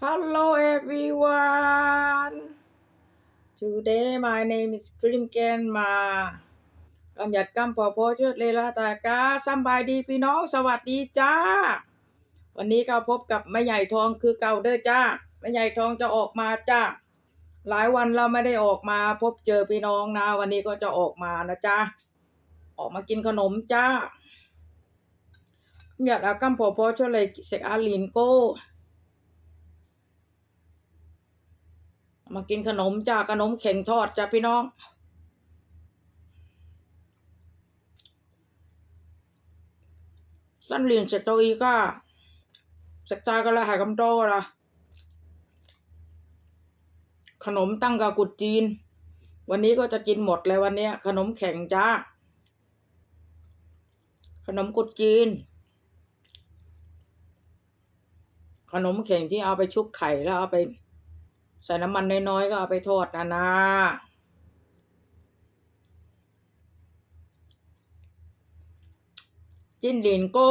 Hello everyone. Today my name is Krim Ken มากำหยัดกำพอพอเชิดเลลาตากาสบายดีพี่น้องสวัสดีจ้า วันนี้ก็พบกับแม่ใหญ่ทองคือเก่าเด้อจ้าแม่ใหญ่ทองจะออกมาจ้า หลายวันเราไม่ได้ออกมาพบเจอพี่น้องนะ วันนี้ก็จะออกมานะจ้า ออกมากินขนมจ้าอยากเอากำพอพอเชิดเลยเสกอาลินโก มากินขนมจ้าขนมเข่งทอดจ้าพี่น้อง สั้นเรียนเสร็จตัวอีก็เสร็จใจก็ล้วหายกำโตละขนมตั้งกากุดจีน วันนี้ก็จะกินหมดเลยวันเนี้ยขนมแข็งจ้า ขนมกุดจีน ขนมแข็งที่เอาไปชุบไข่แล้วเอาไป ใส่น้ำมันน้อยๆก็เอาไปทอดนะนะจิ้นหรียญโก้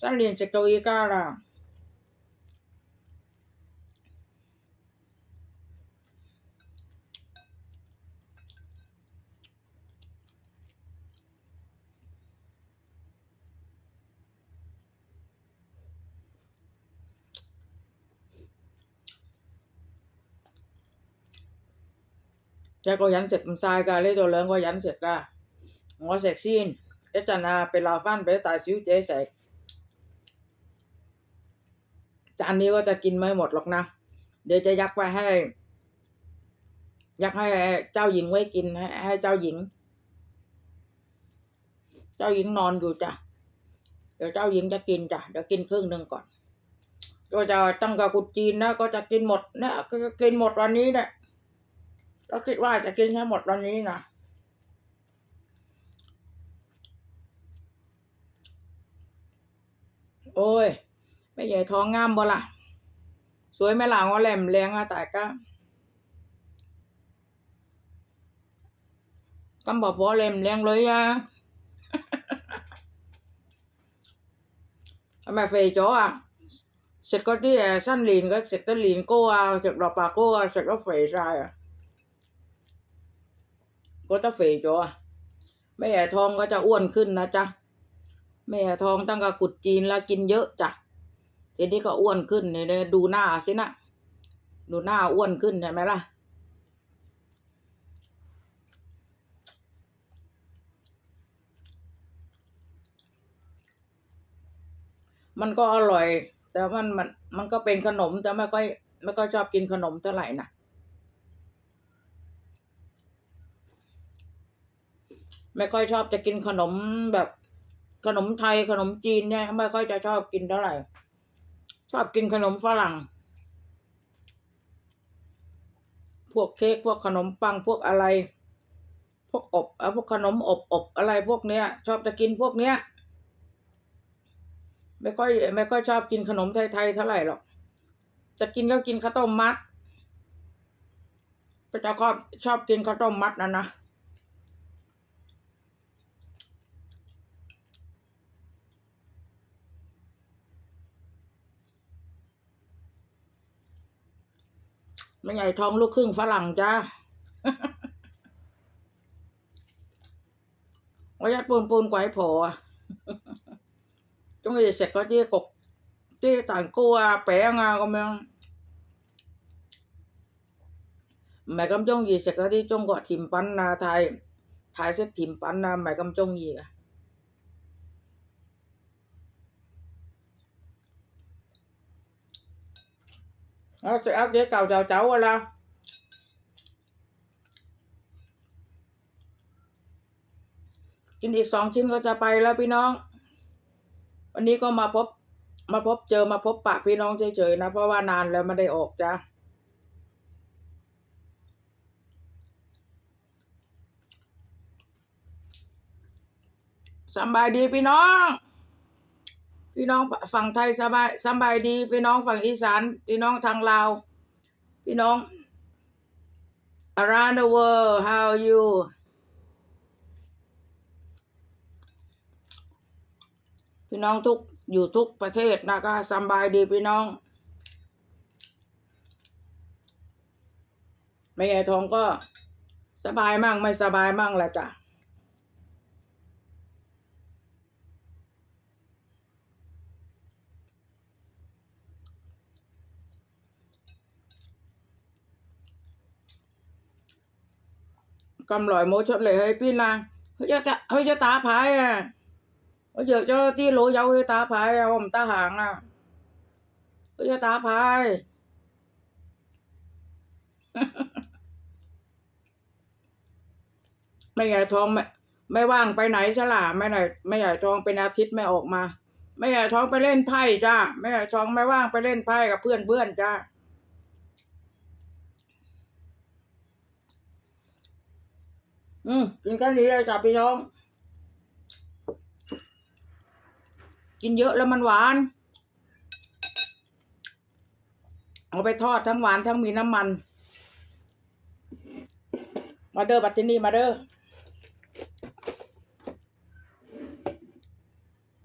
สั้นเหรียญจากตัวอีก้าล่ะ แกก็ยันเสร็จมันทรายกาเลยตัวเลี้ยงก็ยันเสร็จกะงอเสร็จสิ้นเอจนาเป็นลาฟันไปตายซิวเจเสกจานนี้ก็จะกินไม่หมดหรอกนะ เดี๋ยวจะยักไปให้ ยักให้เจ้าหญิงไว้กินให้ให้เจ้าหญิง เจ้าหญิงนอนอยู่จ้ะเดี๋ยวเจ้าหญิงจะกินจ้ะเดี๋ยวกินครึ่งหนึ่งก่อน ก็จะตั้งกับกุดจีนนะก็จะกินหมดนี่ยก็กินหมดวันนี้แหละ ก็คิดว่าจะกินให้หมดวันนี้นะโอ้ยไม่ใหญ่ท้องงามบ่ล่ะ สวยไหมล่ะว่าแหลมแรงอะแต่ก็กำบอกว่าแหลมแรงเลยอะทำไมเฟยจ๋ออะเสร็จก็ที่แอร์สั้นลีนก็เสร็จก็ลีนโก้อะเสร็จดอกปลาโก้อะเสร็จก็เฟยใช่อะ ก็จะเฟยจ๋ออะแม่ทองก็จะอ้วนขึ้นนะจ๊ะแม่ทองตั้งกับกุดจีนแล้วกินเยอะจ้ะทีนี้ก็อ้วนขึ้นเนี่ยดูหน้าสินะดูหน้าอ้วนขึ้นใช่ไหมล่ะมันก็อร่อย แต่มันมันมันก็เป็นขนมแต่ไม่ค่อยไม่ค่อยชอบกินขนมเท่าไหร่นะ ไม่ค่อยชอบจะกินขนมแบบขนมไทยขนมจีนเนี่ยไม่ค่อยจะชอบกินเท่าไหร่ ชอบกินขนมฝรั่ง พวกเค้กพวกขนมปังพวกอะไร พวกอบเอาพวกขนมอบอบอะไรพวกเนี้ย ชอบจะกินพวกเนี้ย ไม่ค่อยไม่ค่อยชอบกินขนมไทยๆเท่าไหร่หรอกจะกินก็กินข้าวต้มมัด ก็จะชอบชอบกินข้าวต้มมัดนะนะ ไม่ใหญ่ทองลูกครึ่งฝรั่งจ้า ว่ายัดปูนปูนไกวผออะ chúng thì sẽ có chia cục chia tàn cô à bé nga có mình mẹ cầm trông gì sẽ có đi trông gọi thìm bắn là thầy thầy sẽ thìm bắn là mẹ cầm trông gì à nó sẽ áo chế cầu chào cháu rồi là กินอีกสองชิ้นก็จะไปแล้วพี่น้อง วันนี้ก็มาพบ มาพบเจอมาพบปะพี่น้องเฉยๆนะ เพราะว่านานแล้วไม่ได้ออกจ้ะสบายดีพี่น้อง พี่น้องฝั่งไทยสบายสบายดี พี่น้องฝั่งอีสาน พี่น้องทางลาว พี่น้อง around the world how are you พี่น้องทุกอยู่ทุกประเทศนะคะสบายดีพี่น้องไม่ยายทองก็สบายมั่งไม่สบายมั่งแหละจ้ะ กำลอย mốt chốt lệ hơi pin là hơi cho ta hơi cho ta phải à bây giờ cho tí lỗ dấu hơi ta phải à ông ta hàng à hơi cho ta phải ไม่ใหญ่ทองไม่ไม่ว่างไปไหนซะล่ะไม่ไหนไม่ใหญ่ทองเป็นอาทิตย์ไม่ออกมา ไม่ใหญ่ทองไปเล่นไพ่จ้าไม่ใหญ่ทองไม่ว่างไปเล่นไพ่กับเพื่อนเพื่อนจ้า อืมกินกันดีเลยจ้ะพี่น้อง กินเยอะแล้วมันหวาน เอาไปทอดทั้งหวานทั้งมีน้ำมัน มาเด้อบัตตินี่มาเด้อ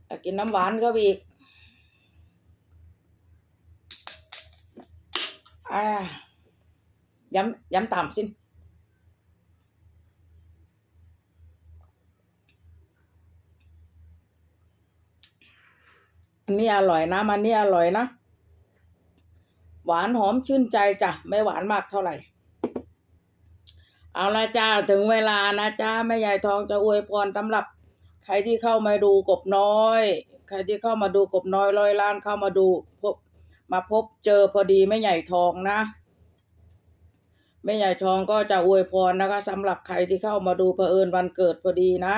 อยากกินน้ำหวานก็อีกอ่าย้ำย้ำต่ำสิ อันนี้อร่อยนะ มันนี่อร่อยนะ หวานหอมชื่นใจจ้ะ ไม่หวานมากเท่าไหร่ เอาละจ้าถึงเวลานะจ้าแม่ยายทองจะอวยพรสำหรับ ใครที่เข้ามาดูกบน้อย ใครที่เข้ามาดูกบน้อยร้อยล้านเข้ามาดูพบมาพบเจอพอดีแม่ใหญ่ทองนะแม่ใหญ่ทองก็จะอวยพรนะคะสำหรับใครที่เข้ามาดูเผอิญวันเกิดพอดีนะ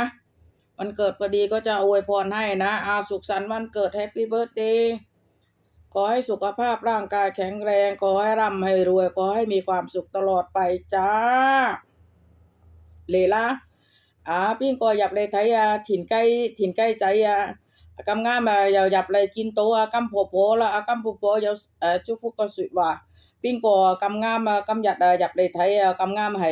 วันเกิดพอดีก็จะอวยพรให้นะอาสุขสันต์วันเกิดแฮปปี้เบิร์ดเดย์ขอให้สุขภาพร่างกายแข็งแรง ขอให้ร่ำให้รวย ขอให้มีความสุขตลอดไปจ้า เลล่ะอ่าพี่ก็หยับเลยไทยอะถิ่นใกล้ถิ่นใกล้ใจอะกำงามอะอย่าหยับเลยกินโตอะกำโผโผละอะกำโผโผอย่าเอ่อจุฟุกก็สุดว่าปิ้งก็กำงามอะกำหยัดหยับเลยไทยกำงามให้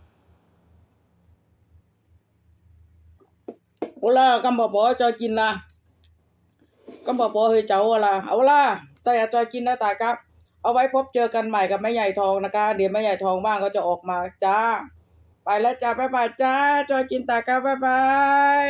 sang gì là à sang gì hen lồng à bộ bộ cô sen la à yam bui la chỉ cái gì hơi xăm ở tại cả à ô la cầm bỏ bỏ cho chín la cầm bỏ bỏ hơi cháu là ô la แต่อยาจอยกินนะตากับเอาไว้พบเจอกันใหม่กับแม่ใหญ่ทองนะคะ เดี๋ยวแม่ใหญ่ทองบ้างก็จะออกมาจ้า ไปแล้วจ้าบ๊ายบายจ้า จอยกินตาครับบ๊ายบาย